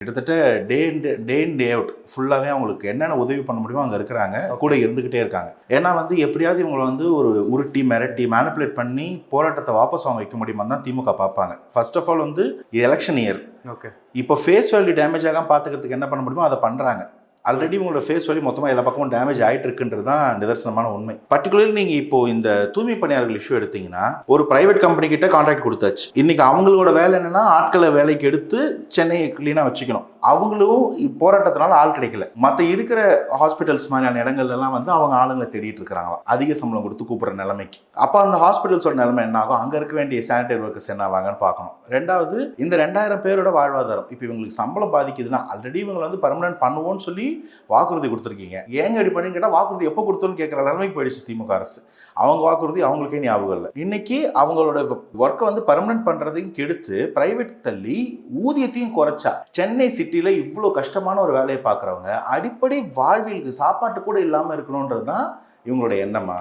கிட்டத்தட்ட டே டே இன் day out ஃபுல்லாகவே அவங்களுக்கு என்னென்ன உதவி பண்ண முடியுமோ அங்கே இருக்கிறாங்க. கூட இருந்துக்கிட்டே இருக்காங்க. ஏன்னா வந்து எப்படியாவது இவங்களை வந்து ஒரு உருட்டி மிரட்டி மேனிப்புலேட் பண்ணி போராட்டத்தை வாபஸ் அவங்க வைக்க முடியுமா தான் திமுக பார்ப்பாங்க. ஃபர்ஸ்ட் ஆஃப் ஆல் வந்து இது எலெக்ஷன் இயர் ஓகே இப்போ ஃபேஸ் வேல்யூ டேமேஜ் ஆகாம பார்த்துக்கிறதுக்கு என்ன பண்ண முடியுமோ அதை பண்ணுறாங்க ஆல்ரெடி உங்களோட ஃபேஸ் வேல்யூ மொத்தமாக எல்லா பக்கமும் டேமேஜ் ஆகிட்டு இருக்குன்றது தான் நிதர்சனமான உண்மை. பர்டிகுலர்லி நீங்கள் இப்போ இந்த தூய்மை பணியாளர்கள் இஷ்யூ எடுத்தீங்கன்னா ஒரு பிரைவேட் கம்பெனி கிட்ட கான்ட்ராக்ட் கொடுத்தாச்சு. இன்னைக்கு அவங்களோட வேலை என்னன்னா ஆட்களை வேலைக்கு எடுத்து சென்னையை க்ளீனாக வச்சுக்கணும். அவங்களும் போராட்டத்தினால ஆள் கிடைக்கல. மற்ற இருக்கிற ஹாஸ்பிட்டல்ஸ் மாதிரியான இடங்கள்லாம் வந்து அவங்க ஆளுங்களை தேடிட்டு இருக்கிறாங்களாம் அதிக சம்பளம் கொடுத்து கூப்பிட்ற நிலைமைக்கு. அப்போ அந்த ஹாஸ்பிட்டல்ஸோட நிலைமை என்ன ஆகும்? அங்கே இருக்க வேண்டிய சானிடரி ஒர்க்கர்ஸ் என்ன ஆவாங்கன்னு பார்க்கணும். ரெண்டாவது இந்த ரெண்டாயிரம் பேரோட வாழ்வாதாரம். இப்போ இவங்களுக்கு சம்பளம் பாதிக்குதுன்னா ஆல்ரெடி இவங்களை வந்து பர்மனன்ட் பண்ணுவோம்னு சொல்லி வாக்குறுதி கொடுத்துருக்கீங்க. ஏங்க இப்படி பண்ணி கேட்டால் வாக்குறுதி எப்போ கொடுத்தோன்னு கேட்குற நிலைமைக்கு போயிடுச்சு திமுக அரசு. அவங்க வாக்குறுதி அவங்களுக்கே ஞாபகம் இல்லை. இன்னைக்கு அவங்களோட ஒர்க்கை வந்து பர்மனன்ட் பண்ணுறதையும் கெடுத்து பிரைவேட் தள்ளி ஊதியத்தையும் குறைச்சா சென்னை சிட்டியில் இவ்வளோ கஷ்டமான ஒரு வேலையை பார்க்குறவங்க அடிப்படை வாழ்வியலுக்கு சாப்பாட்டு கூட இல்லாமல் இருக்கணுன்றது தான் இவங்களோட எண்ணமா?